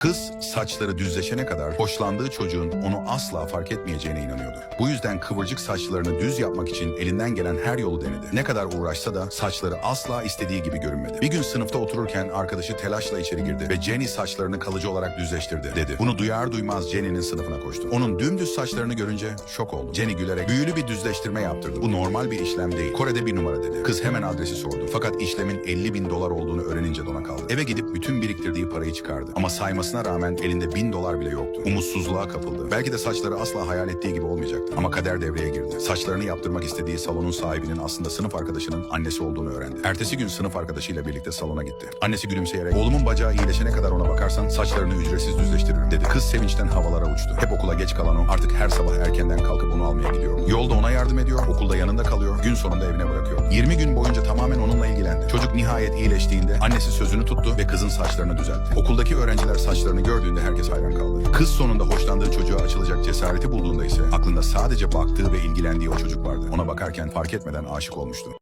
Kız saçları düzleşene kadar hoşlandığı çocuğun onu asla fark etmeyeceğine inanıyordu. Bu yüzden kıvırcık saçlarını düz yapmak için elinden gelen her yolu denedi. Ne kadar uğraşsa da saçları asla istediği gibi görünmedi. Bir gün sınıfta otururken arkadaşı telaşla içeri girdi ve Jenny saçlarını kalıcı olarak düzleştirdi dedi. Bunu duyar duymaz Jenny'nin sınıfına koştu. Onun dümdüz saçlarını görünce şok oldu. Jenny gülerek büyülü bir düzleştirme yaptırdı. Bu normal bir işlem değil. Kore'de bir numara dedi. Kız hemen adresi sordu. Fakat işlemin 50 bin dolar olduğunu öğrenince dona kaldı. Eve gidip bütün biriktirdiği parayı çıkardı. Ama saymasına rağmen elinde bin dolar bile yoktu. Umutsuzluğa kapıldı. Belki de saçları asla hayal ettiği gibi olmayacaktı. Ama kader devreye girdi. Saçlarını yaptırmak istediği salonun sahibinin aslında sınıf arkadaşının annesi olduğunu öğrendi. Ertesi gün sınıf arkadaşıyla birlikte salona gitti. Annesi gülümseyerek oğlumun bacağı iyileşene kadar ona bakarsan saçlarını ücretsiz düzleştiririm dedi. Kız sevinçten havalara uçtu. Hep okula geç kalan o artık her sabah erkenden kalkıp onu almaya gidiyor. Yolda ona yardım ediyor, okulda yanında kalıyor, gün sonunda evine bırakıyor. 20 gün boyunca tamamen onunla ilgilendi. Çocuk nihayet iyileştiğinde annesi sözünü tuttu ve kızın saçlarını düzeltti. Okuldaki öğrenciler saçlarını gördüğünde herkes hayran kaldı. Kız sonunda hoşlandığı çocuğa açılacak cesareti bulduğunda ise aklında sadece baktığı ve ilgilendiği o çocuk vardı. Ona bakarken fark etmeden aşık olmuştu.